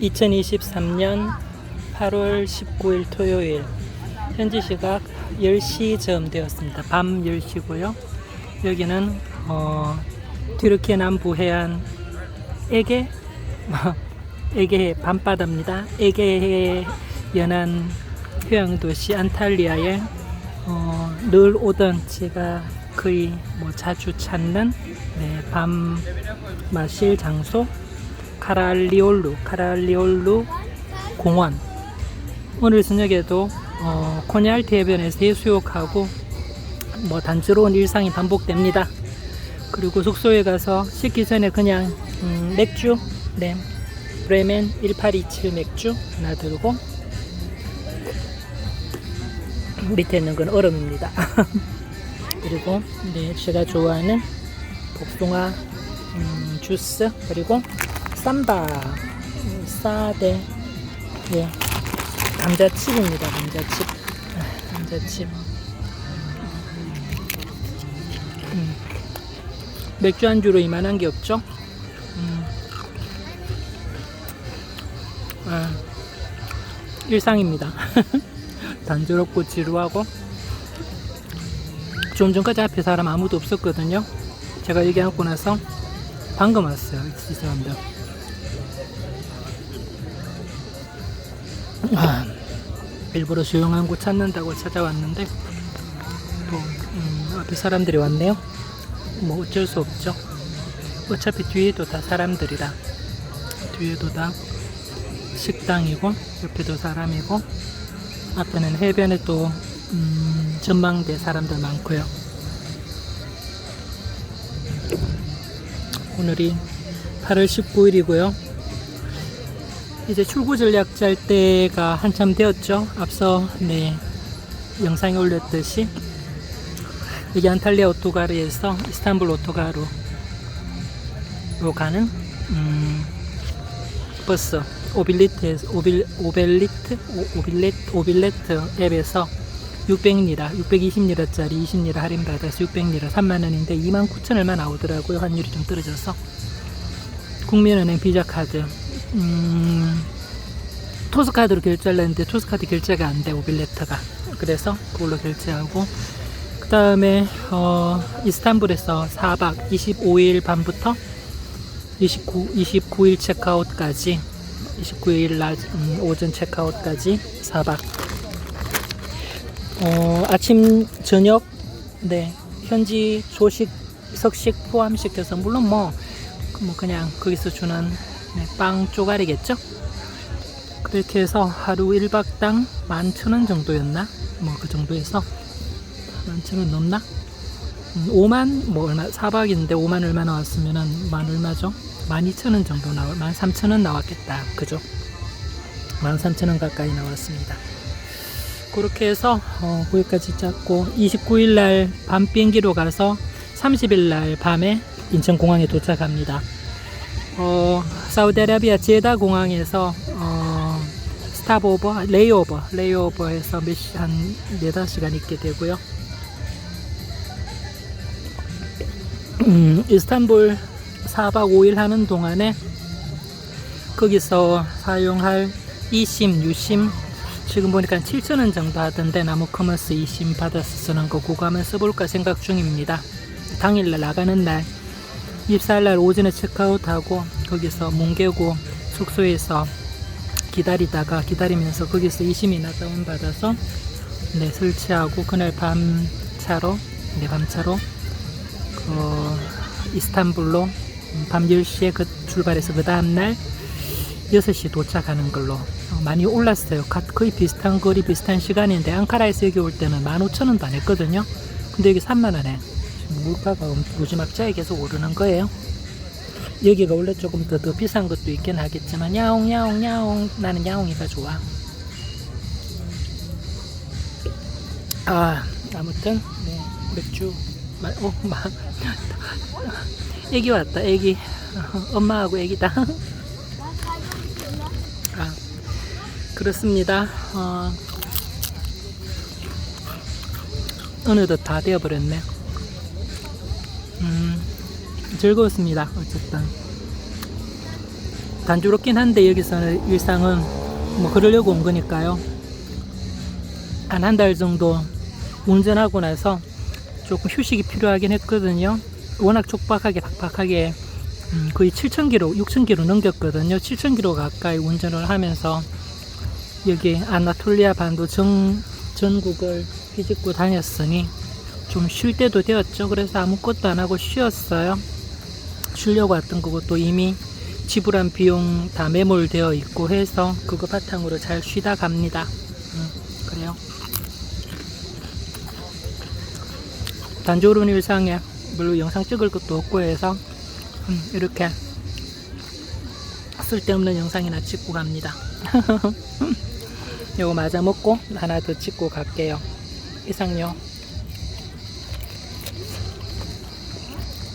2023년 8월 19일 토요일 현지 시각 10시 되었습니다. 밤 10시고요. 여기는 어, 튀르키예 남부 해안 에게 에게해 밤바다입니다. 에게해 연안 휴양 도시 안탈리아에 어, 늘 오던 제가 거의 뭐 자주 찾는 네, 밤 마실 장소 카랄리올루 카랄리올루 공원 오늘 저녁에도 어, 코냐알티 해변에서 해수욕하고 뭐 단조로운 일상이 반복됩니다. 그리고 숙소에 가서 씻기 전에 그냥 음, 맥주 네 브레멘 1827 맥주 하나 들고 밑에 있는 건 얼음입니다. 그리고 네 제가 좋아하는 복숭아 음, 주스 그리고 쌈바. 음, 싸대. 예. 감자칩입니다 감자칩. 아, 감자칩. 음, 맥주 안주로 이만한 게 없죠? 음. 아, 일상입니다. 단조롭고 지루하고. 좀 전까지 앞에 사람 아무도 없었거든요. 제가 얘기하고 나서 방금 왔어요. 이 사람들 아, 일부러 조용한 곳 찾는다고 찾아왔는데 또 음, 앞에 사람들이 왔네요. 뭐 어쩔 수 없죠. 어차피 뒤에도 다 사람들이라 뒤에도 다 식당이고 옆에도 사람이고 앞에는 해변에 또 음, 전망대 사람들 많고요. 오늘이 8월 19일이고요. 이제 출구 전략 짤 때가 한참 되었죠. 앞서 네 영상에 올렸듯이 여기 안탈리아 오토가르에서 이스탄불 오토가르로 가는 음, 버스 오빌리트에서 오빌 오벨리트 오, 오빌레트 오빌레트 앱에서 600리라 620리라짜리 20리라 할인 받아서 600리라 3만 원인데 2만 9천 얼마 나오더라고요. 환율이 좀 떨어져서 국민은행 비자 카드 음, 토스카드로 결제를 했는데 토스카드 결제가 안 돼, 오빌레트가. 그래서 그걸로 결제하고, 그 다음에, 어, 이스탄불에서 4박 25일 밤부터 29, 29일 체크아웃까지, 29일 낮, 음, 오전 체크아웃까지 4박. 어, 아침, 저녁, 네, 현지 조식, 석식 포함시켜서, 물론 뭐, 뭐 그냥 거기서 주는 네, 빵 쪼가리겠죠? 그렇게 해서 하루 1박당 11,000원 정도였나? 뭐 그 정도에서 11,000원 넘나? 음, 5만 뭐 얼마 4박인데 5만 얼마 나왔으면은 만 얼마죠? 12,000원 정도 나와 13,000원 나왔겠다. 그죠? 13,000원 가까이 나왔습니다. 그렇게 해서 어, 거기까지 잡고 29일 날 밤 비행기로 가서 30일 날 밤에 인천공항에 도착합니다. 어, 사우디아라비아 제다 공항에서 어, 스탑오버, 레이오버, 레이오버에서 몇 시, 한 4, 5시간 있게 되고요. 음, 이스탄불 4박 5일 하는 동안에 거기서 사용할 이심, 유심 지금 보니까 7,000원 정도 하던데 나무 커머스 이심 받아서 쓰는 거 그거 한번 써볼까 생각 중입니다. 당일날 나가는 날 24일날 오전에 체크아웃하고 거기서 뭉개고 숙소에서 기다리다가 기다리면서 거기서 20이나 다운받아서 네, 설치하고 그날 밤차로 네, 밤차로 그 이스탄불로 밤 10시에 그 출발해서 그 다음날 6시 도착하는 걸로 어, 많이 올랐어요. 가- 거의 비슷한 거리 비슷한 시간인데 앙카라에서 여기 올 때는 15,000원도 안 했거든요. 근데 여기 3만 원에 물가가 무지막지하게 계속 오르는 거예요. 여기가 원래 조금 더, 더 비싼 것도 있긴 하겠지만 야옹 야옹 야옹 나는 야옹이가 좋아. 아 아무튼 네 맥주 마, 어, 마, 애기 왔다 애기 엄마하고 애기다. 아 그렇습니다. 어, 어느덧 다 되어버렸네. 음, 즐거웠습니다. 어쨌든 단조롭긴 한데 여기서는 일상은 뭐 그러려고 온 거니까요. 한 한 달 정도 운전하고 나서 조금 휴식이 필요하긴 했거든요. 워낙 촉박하게 팍팍하게 음, 거의 7,000km, 6,000km 넘겼거든요. 7,000km 가까이 운전을 하면서 여기 아나톨리아 반도 전, 전국을 휘짓고 다녔으니 좀 쉴 때도 되었죠. 그래서 아무것도 안 하고 쉬었어요. 쉬려고 왔던 또 이미 지불한 비용 다 매몰되어 있고 해서 그거 바탕으로 잘 쉬다 갑니다. 음, 그래요. 단조로운 일상에 별로 영상 찍을 것도 없고 해서 음, 이렇게 쓸데없는 영상이나 찍고 갑니다. 요거 맞아 먹고 하나 더 찍고 갈게요. 이상요.